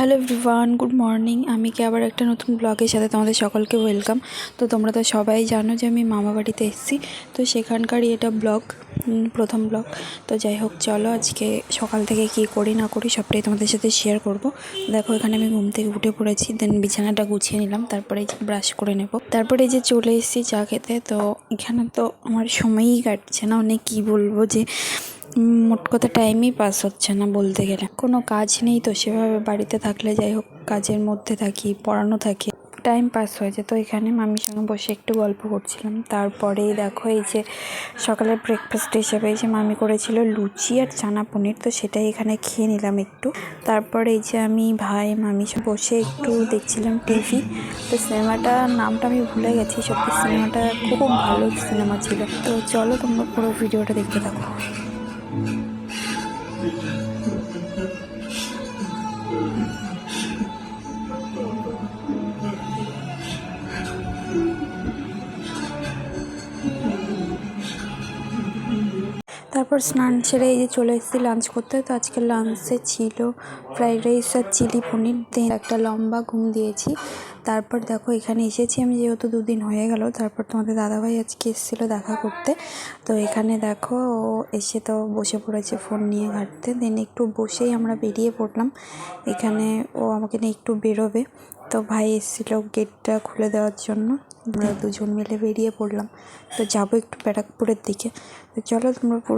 Hello everyone, good morning. আমি কি আবার একটা নতুন ব্লগের সাথে তোমাদের সকলকে ওয়েলকাম? তো তোমরা তো সবাই জানো যে আমি মামা বাড়িতে এসেছি। তো সেখানকারই এটা ব্লগ প্রথম ব্লগ। তো যাই হোক, চলো আজকে সকাল থেকে কি করি না করি সবটাই তোমাদের সাথে শেয়ার করব। দেখো, এখানে আমি ঘুম থেকে উঠে পড়েছি দেন বিছানাটা গুছিয়ে নিলাম, তারপরে যে ব্রাশ করে নেব। তারপরে যে চলে এসেছি চা খেতে, তো এখানে তো আমার সময়ই কাটছে না অনেক কী বলব যে মোট কথা টাইমই পাস হচ্ছে না বলতে গেলে। কোনো কাজ নেই তো, সেভাবে বাড়িতে থাকলে যাই হোক, কাজের মধ্যে থাকি, পড়ানো থাকে। টাইম পাস হয়েছে তো এখানে মামির সঙ্গে বসে একটু গল্প করছিলাম। তারপরে দেখো এই যে সকালের ব্রেকফাস্ট হিসেবে এই যে মামি করেছিল লুচি আর চানা পনির, তো সেটাই এখানে খেয়ে নিলাম একটু। তারপরে এই যে আমি ভাই, মামি বসে একটু দেখছিলাম টিভি তো সিনেমাটার নামটা আমি ভুলে গেছি, সত্যি সিনেমাটা খুব ভালো সিনেমা ছিল। তো চলো তোমরা পুরো ভিডিওটা দেখতে থাকো। Amen. তারপর স্নান সেরে এই যে চলে এসেছি লাঞ্চ করতে। তো আজকে লাঞ্চে ছিল ফ্রাইড রাইস আর চিলি পনির দিয়ে একটা লম্বা ঘুম দিয়েছি। তারপর দেখো এখানে এসেছি আমি যেহেতু দুদিন হয়ে গেল, তারপর তোমাদের দাদাভাই আজকে এসেছিল দেখা করতে। তো এখানে দেখো ও এসে তো বসে পড়েছে ফোন নিয়ে ঘাঁটতে। দেন একটু বসেই আমরা বেরিয়ে পড়লাম। এখানে ও আমাকে নিয়ে একটু বেরোবে। তো ভাই এসেছিল গেটটা খুলে দেওয়ার জন্য। আমরা দুজন মিলে বেরিয়ে পড়লাম। তো যাব একটু ব্যারাকপুরের দিকে। তো চলো তোমরা পুরো